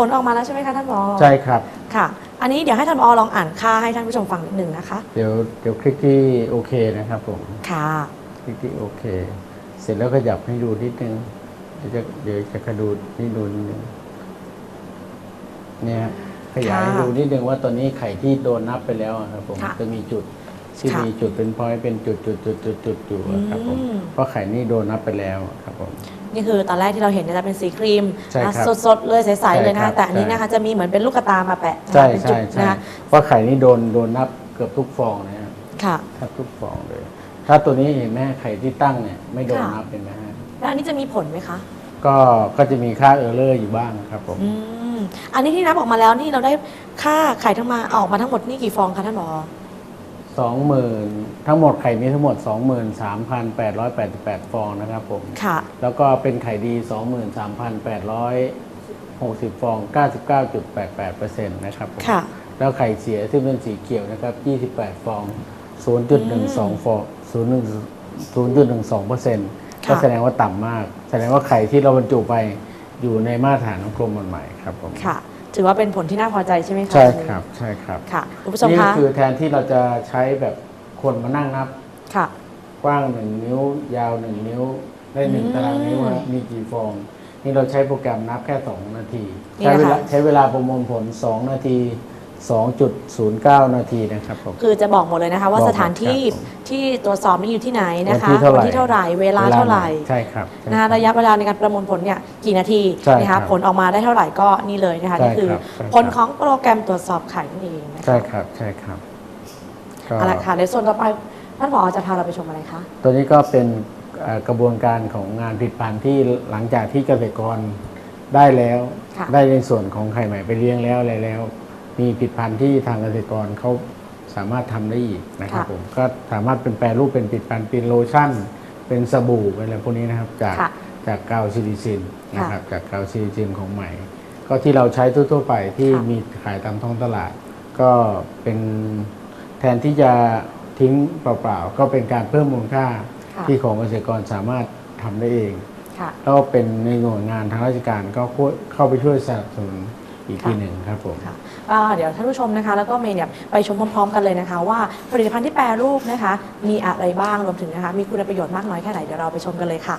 ผลออกมาแล้วใช่ไหมคะท่านผอใช่ครับ ค่ะ อันนี้เดี๋ยวให้ท่านผอลองอ่านค่าให้ท่านผู้ชมฟังนิดหนึ่งนะคะ เดี๋ยวเดี๋ยวคลิกที่โอเคนะครับผม ค่ะ คลิกที่โอเค เสร็จแล้วขยับให้ดูนิดนึง เดี๋ยวจะเดี๋ยวจะกระดูนี่ดูนิดนึงเนี่ยขยายให้ค่ะดูนิดนึงว่าตอนนี้ไข่ที่โดนนับไปแล้วอะครับผมค่ะ จะมีจุด ที่ค่ะมีจุดเป็นพอยต์เป็นจุดจุดจุดจุดจุดอยู่อะครับผมอืมเพราะไข่นี่โดนนับไปแล้วครับผมนี่คือตอนแรกที่เราเห็นเนี่ยจะเป็นสีครีมใช่ครับนะสดๆเลยใสๆเลยนะใช่ครัคะบแต่อันนี้ใช่นะคะจะมีเหมือนเป็นลูกกระตามาแปะนะคะใช่เป็นจุใช่ดใช่นะคะเพราะไข่นี่โดนโดนนับเกือบทุกฟองนะครับค่ะแทบทุกฟองเลย ถ้าตัวนี้เห็นไหมไข่ที่ตั้งเนี่ยไม่โดนค่ะนับเห็นไหมฮะแล้วอันนี้จะมีผลไหมคะก็ก็จะมีค่าเออร์เลอร์อยู่บ้างครับผมอืมอันนี้ที่นับออกมาแล้วนี่เราได้ค่าไข่ทั้งมาออกมาทั้งหมดนี่กี่ฟองคะท่านผอ สองหมื่นทั้งหมดไข่มีทั้งหมด 23,888 ฟองนะครับผม ค่ะ แล้วก็เป็นไข่ดี 23,860 ฟอง 99.88%นะครับผมค่ะ แล้วไข่เสียซึ่งเป็นสีเขียวนะครับ 28 ฟอง 0.12 ฟอง 0.12%ก็แสดงว่าต่ำมาก แสดงว่าไข่ที่เราบรรจุไปอยู่ในมาตรฐานของกรมกฎหมายครับผม ค่ะ ถือว่าเป็นผลที่น่าพอใจใช่ไหมคะใช่ครับใช่ครับค่ะคุณผู้ชมนี่ก็คะคือแทนที่เราจะใช้แบบคนมานั่งนับ ค่ะ กว้างหนึ่งนิ้ว ยาวหนึ่งนิ้ว ได้หนึ่งอืมตารางนิ้วว่ามีกี่ฟอง นี่เราใช้โปรแกรมนับแค่2นาทีนี่ใช้เวนะลาคะใช้เวลาประมวลผล2นาที 2.09 นาทีนะครับผม คือจะบอกหมดเลยนะคะ ว่าบอกหมดสถานที่ครับผมที่ตรวจสอบนี่อยู่ที่ไหนนะคะวันที่เท่าไหร่ที่เท่าไหร่เวลาเท่าไหร่ใช่ครับใช่นะคะรับระยะเวลาในการประมวลผลเนี่ยกี่นาทีใช่นะครัคะบผลออกมาได้เท่าไหร่ก็นี่เลยนะคะใช่นี่คือครับใช่ครับ ผลของโปรแกรมตรวจสอบไข่นั่นเองนะคะใช่ครับใช่ครับก็เอาละค่ะในส่วนต่อไปท่านผอจะพาเราไปชมอะไรคะ ตัวนี้ก็เป็นเอ่อกระบวนการของงานผลิดพันธุ์ที่หลังจากที่เกษตรกรได้แล้ว ค่ะ ได้ในส่วนของไข่ใหม่ไปเลี้ยงแล้วอะไรแล้ว มีผลิดพันธุ์ที่ทางเกษตรกรเขาสามารถทำได้อีกนะครับค่ะผมก็สามารถเป็นแปรรูปเป็นผลิดพันธุ์เป็นโลชั่น เป็นสบู่เป็นอะไรพวกนี้นะครับ จากค่ะจากกาวซิลิซินนะค่ะครับจากกาวซิลิซินของใหม่ ก็ที่เราใช้ทั่วๆไปที่ค่ะมีขายตามท้องตลาด ก็เป็นแทนที่จะทิ้งเปล่าๆ ก็เป็นการเพิ่มมูลค่าค่ะที่ของเกษตรกรสามารถทำได้เองค่ะแล้วเป็นในหน่วยงานทางราชการก็เข้าไปช่วยสนับสนุน อีกทีหนึ่งครับผม ค่ะอ่าเดี๋ยวท่านผู้ชมนะคะ แล้วก็เมย์เนี่ยไปชมพร้อม ๆ กันเลยนะคะ ว่าผลิตภัณฑ์ที่แปรรูปนะคะ มีอะไรบ้างรวมถึงนะคะ มีคุณประโยชน์มากน้อยแค่ไหนเดี๋ยวเราไปชมกันเลยค่ะ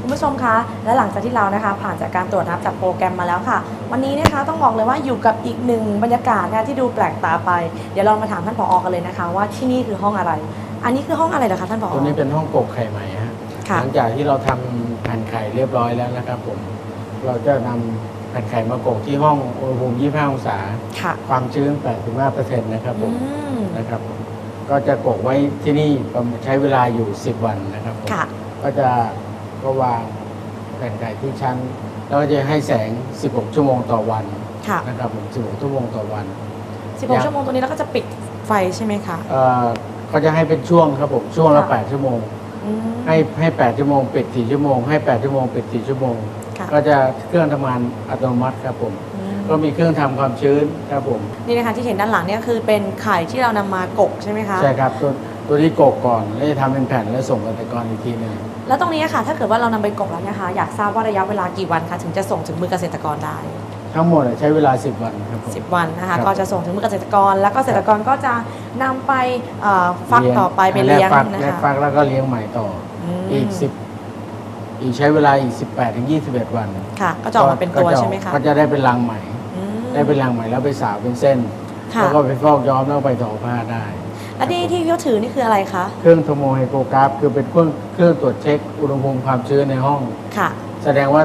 คุณผู้ชมคะและหลังจากที่เรานะคะ ผ่านจากการตรวจนับจากโปรแกรมมาแล้วค่ะ วันนี้นะคะต้องบอกเลยว่าอยู่กับอีกหนึ่งบรรยากาศนะคะที่ดูแปลกตาไป เดี๋ยวเรามาถามท่านผอกันเลยนะคะ ว่าที่นี่คือห้องอะไร อันนี้คือห้องอะไรเหรอคะท่านผอตัวนี้เป็นห้องกบไข่ใหม่ฮะค่ะหลังจากที่เราทำแผ่นไข่เรียบร้อยแล้วนะครับผมเราจะนำแผ่นไข่มากบที่ห้องอุณหภูมิ 25 องศา ค่ะความชื้น 85%นะครับผอืมมนะครับผมก็จะกบไว้ที่นี่ประมาณใช้เวลาอยู่ 10 วันนะครับผมค่ะก็จะ ก็วางแผ่นไก่ที่ชั้น แล้วก็จะให้แสง 16 ชั่วโมงต่อวันค่ะ นะครับผม16ชั่วโมงต่อวัน 16 ชั่วโมงตัวนี้แล้วก็จะปิดไฟใช่ไหมคะเอ่อก็จะให้เป็นช่วงครับผมช่วงละค่ะ8ชั่วโมง อืม ให้ให้ 8 ชั่วโมงปิด 4 ชั่วโมง ให้ 8 ชั่วโมงปิด 4 ชั่วโมง ค่ะ ก็จะเครื่องทำงานอัตโนมัติครับผม อืมก็มีเครื่องทำความชื้นครับผม นี่นะคะที่เห็นด้านหลังเนี่ยคือเป็นไข่ที่เรานำมากกใช่ไหมคะ ใช่ครับตัวตัวนี้กกก่อนแล้วจะทำเป็นแผ่นแล้วส่งเกษตรกรอีกทีหนึง แล้วตรงนี้ค่ะ ถ้าเกิดว่าเรานำไปกกแล้วเนะคะ อยากทราบว่าระยะเวลากี่วันคะถึงจะส่งถึงมือเกษตรกรได้ ทั้งหมดใช้เวลา 10 วันครับผม10วันนะครัคะบก็จะส่งถึงมือเกษตรกร แล้วก็เกษตรกรก็จะนำไปเอ่อฟักต่อไปไปเลี้ยงแลกฟักนะแลกคะฟักแล้วก็เลี้ยงใหม่ต่อมอีกสิบอีกใช้เวลาอีก 18ถึง21 วันค่ะ ก็จะออกมาเป็นตัวก็จใช่ไหมคะก็จะได้เป็นรังใหม่ อืมได้เป็นรังใหม่แล้วไปสาวเป็นเส้น ค่ะแล้วก็ไปฟอกย้อมแล้วไปต่อผ้าได้ และนี่ที่พี่ถือนี่คืออะไรคะ เครื่องโทโมไฮโปรกราฟคือเป็นเครื่องเครื่องตรวจเช็คอุณหภูมิความชื้นในห้อง ค่ะ แสดงว่า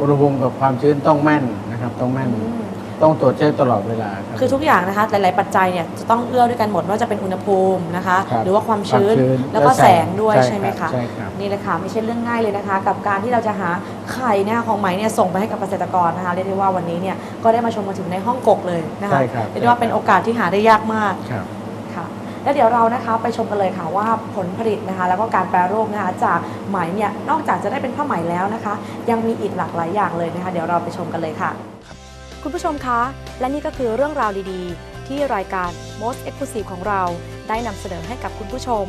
อุณหภูมิกับความชื้นต้องแม่นนะครับ ต้องแม่น อืม ต้องตรวจเช็คตลอดเวลาครับ คือทุกอย่างนะคะ หลาย ๆ ปัจจัยเนี่ยจะต้องเอื้อด้วยกันหมดไม่ว่าจะเป็นอุณหภูมินะคะ ครับหรือว่าความชื้นความชื้นแล้วก็และแสแสงงด้วยใช่ใช่ไหมครัคะบใช่ครับ นี่แหละค่ะไม่ใช่เรื่องง่ายเลยนะคะ กับการที่เราจะหาไข่เนี่ยของไหมเนี่ยส่งไปให้กับเกษตรกรนะคะเรียกได้ว่าวันนี้เนี่ยก็ได้มาชมมาถึงในห้องกกเลยนะคะใช่ครับเรียกได้ว่าเป็นโอกาสที่หาได้ยากมาก ครับค่ะ แล้วเดี๋ยวเรานะคะไปชมกันเลยค่ะว่าผลผลิตนะคะ แล้วก็การแปรรูปนะคะจากไหมเนี่ยนอกจากจะได้เป็นผ้าไหมแล้วนะคะ ยังมีอีกหลากหลายอย่างเลยนะคะ เดี๋ยวเราไปชมกันเลยค่ะ คุณผู้ชมคะ และนี่ก็คือเรื่องราวดีๆ ที่รายการ Most Exclusive ของเราได้นำเสนอให้กับคุณผู้ชม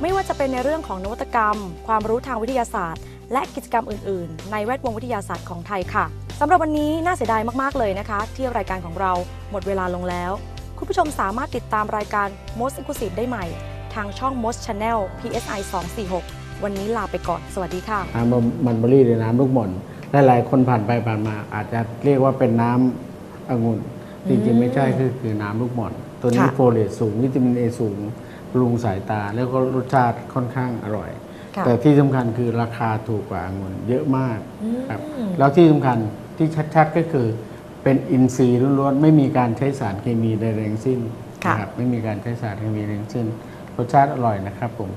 ไม่ว่าจะเป็นในเรื่องของนวัตกรรม ความรู้ทางวิทยาศาสตร์ และกิจกรรมอื่น ๆ ในแวดวงวิทยาศาสตร์ของไทยค่ะสำหรับวันนี้น่าเสียดายมากๆเลยนะคะ ที่รายการของเราหมดเวลาลงแล้ว คุณผู้ชมสามารถติดตามรายการ Most Exclusive ได้ใหม่ ทางช่อง Most Channel PSI 246 วันนี้ลาไปก่อน สวัสดีค่ะ น้ำมันเบอรี่หรือน้ำลูกหม่อนหลายๆคนผ่านไปผ่านมา อาจจะเรียกว่าเป็นน้ำองุ่นจริงๆไม่ใช่คือคือน้ำลูกหม่อน ตัวนี้ค่ะ โฟเลตสูงวิตามินเอสูงบำรุงสายตา แล้วก็รสชาติค่อนข้างอร่อย ค่ะ แต่ที่สำคัญคือราคาถูกกว่าองุ่นเยอะมากอืมครับแล้วที่สำคัญที่ชัดๆก็คือ เป็นอินทรีย์ล้วนๆไม่มีการใช้สารเคมีใดๆทั้งสิ้นค่ะ นะครับไม่มีการใช้สารเคมีใดๆทั้งสิ้นรสชาติอร่อยนะครับผม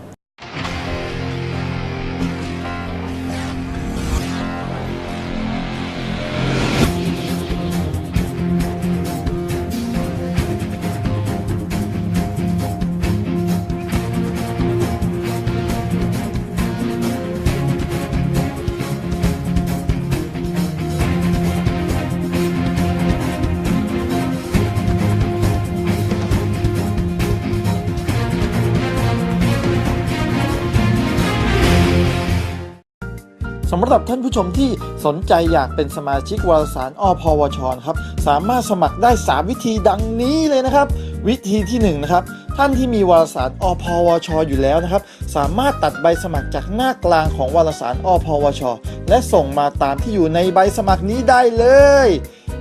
ำหรับท่านผู้ชมที่สนใจอยากเป็นสมาชิกวารสารอพวชครับสามารถสมัครได้ 3 วิธีดังนี้เลยนะครับ วิธีที่1นะครับท่านที่มีวารสารอพวชอยู่แล้วนะครับ สามารถตัดใบสมัครจากหน้ากลางของวารสารอพวช และส่งมาตามที่อยู่ในใบสมัครนี้ได้เลย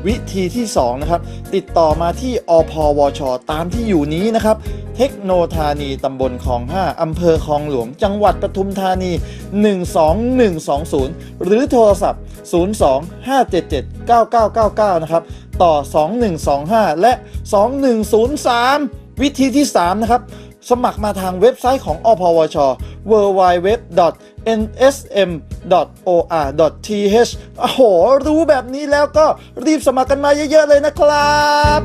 วิธีที่2นะครับติดต่อมาที่อพวช ตามที่อยู่นี้นะครับ เทคโนธานีตำบลคลอง 5 อำเภอคลองหลวง จังหวัดปทุมธานี 12120 หรือโทรศัพท์ 02-577-9999 นะครับ ต่อ 2125 และ 2103 วิธีที่ 3 นะครับ สมัครมาทางเว็บไซต์ของอพวช www.nsm.or.th โอ้โห รู้แบบนี้แล้วก็รีบสมัครกันมาเยอะ ๆ เลยนะครับ